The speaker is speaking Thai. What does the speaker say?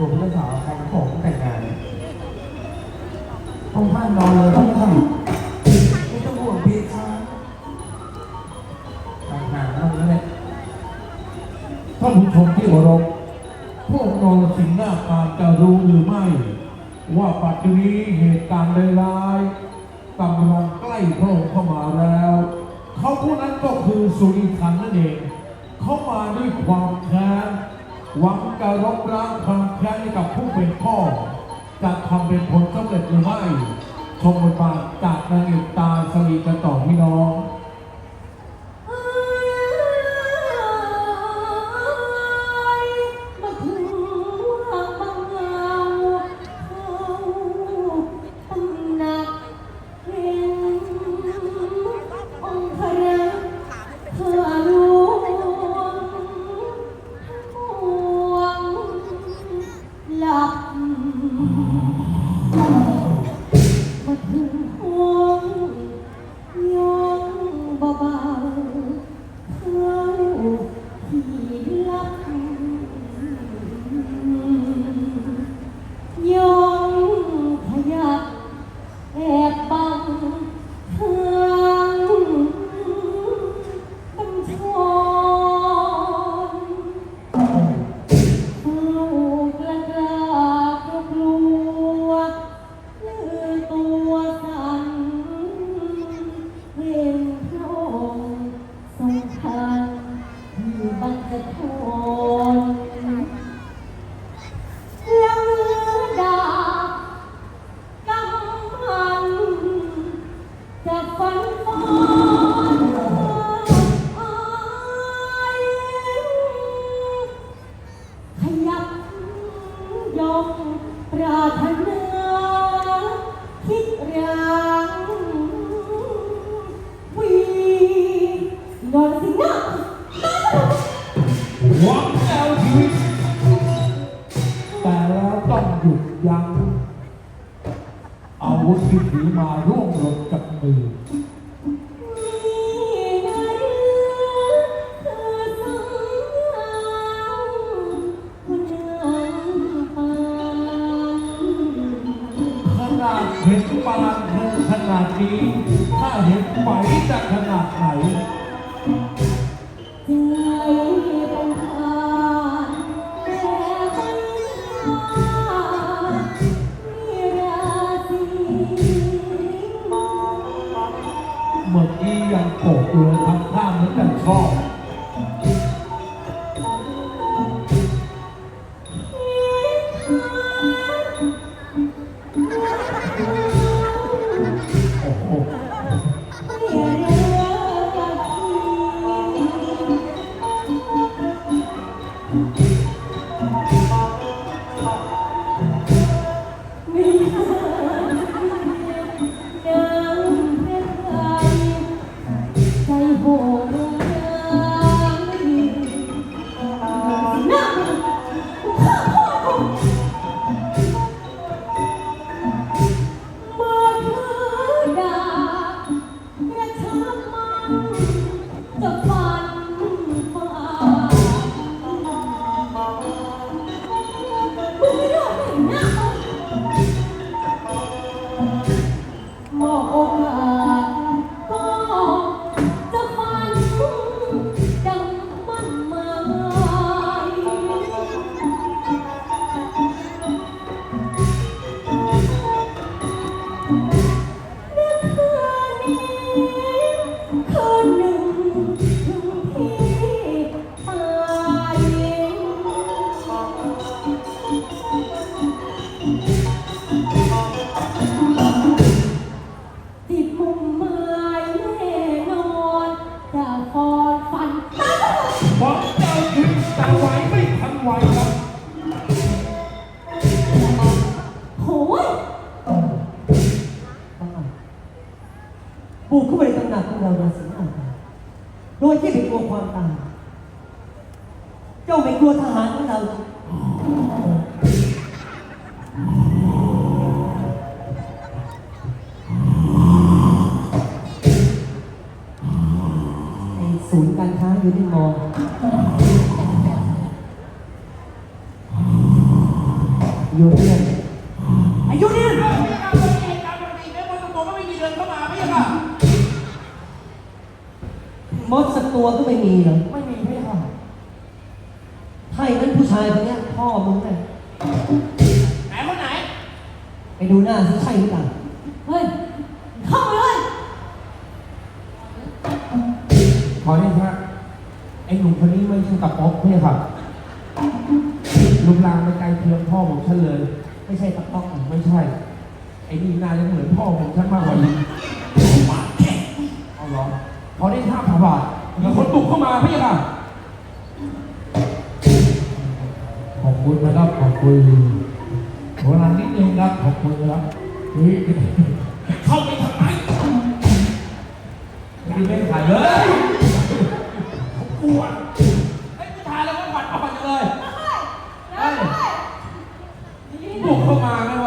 ตัวผู้เจ้าสาวใครของแต่งงานต้องท่านนอนเลยต้องท่านไม่ต้องห่วงพี่ครับห่างๆเท่านั้นแหละท่านผู้ชมที่เคารพพวกนรสิงหน้ากาจะรู้หรือไม่ ว่าปัจจุบันนี้เหตุการณ์ร้ายๆกำลังใกล้พระองค์เข้ามาแล้ว เขาผู้นั้นก็คือสุริคันนั่นเอง เขามาด้วยความแค้นหวังจะรบล้างความ เป็นพ่อจะทำเป็นผลสำเร็จหรือไม่ชมบทบาทจากนางเอก คิดรังวีนอนสินะหวังเอาชีวิต แต่แล้วต้องหยุดยั้งอาวุธที่ถือมาร่วงหล่นกับมือ เห็นปานเธอขนาดนี้ ถ้าเห็นไหมจะขนาดไหนใจเป็นทานแต่มันขาดมีราศีเมื่อกี้ยังโกรธอยู่เลยทำท่าเหมือนกันชอบ โหวังเจ้าชีวิตแต่ไหวไม่ทันไหวครับโหยบุกเข้าไปในตำหนักของเราราศีอาภาโดยที่ไม่กลัวความตายเจ้าไม่กลัวทหารของเราไอ้ศูนย์การค้าอยู่ที่มอ อยู่ที่นั่น อายุเนี่ย เอ้าไม่เอาเลยเหตุการณ์ปกติแม้ ว่าตำรวจก็ไม่มีเดินเข้ามาไม่ใช่ค่ะมดสักตัวก็ไม่มีเหรอ ไม่มีพี่ค่ะถ้าอย่างนั้นผู้ชายคนเนี้ยพ่อมึงไงไหนคนไหน ไปดูหน้าสิใช่หรือเปล่า เฮ้ย เข้าไปเลย ขอนี่ครับไอ้หนุ่มคนนี้ไม่ใช่ตะป๊อกไม่ใช่ครับ รูปร่างไม่ใกลเคียงพ่อของฉันเลย ไม่ใช่ตะป๊อกอะไม่ใช่ ไอ้นี่น่าจะเหมือนพ่อของฉันมากกว่าอีกเอาเหรอพอได้ท่าผ่าบาทมีคนบุกเข้ามาพี่ค่ะขอบคุณนะครับขอบคุณโบราณนิดนึงครับขอบคุณครับนี่เข้าไปทำไมไม่ได้ถ่ายเลยเขากลัวไอ้ผู้ชายแล้วก็หวัดอ่อนจังเลยเฮ้ย บุกเข้ามานะ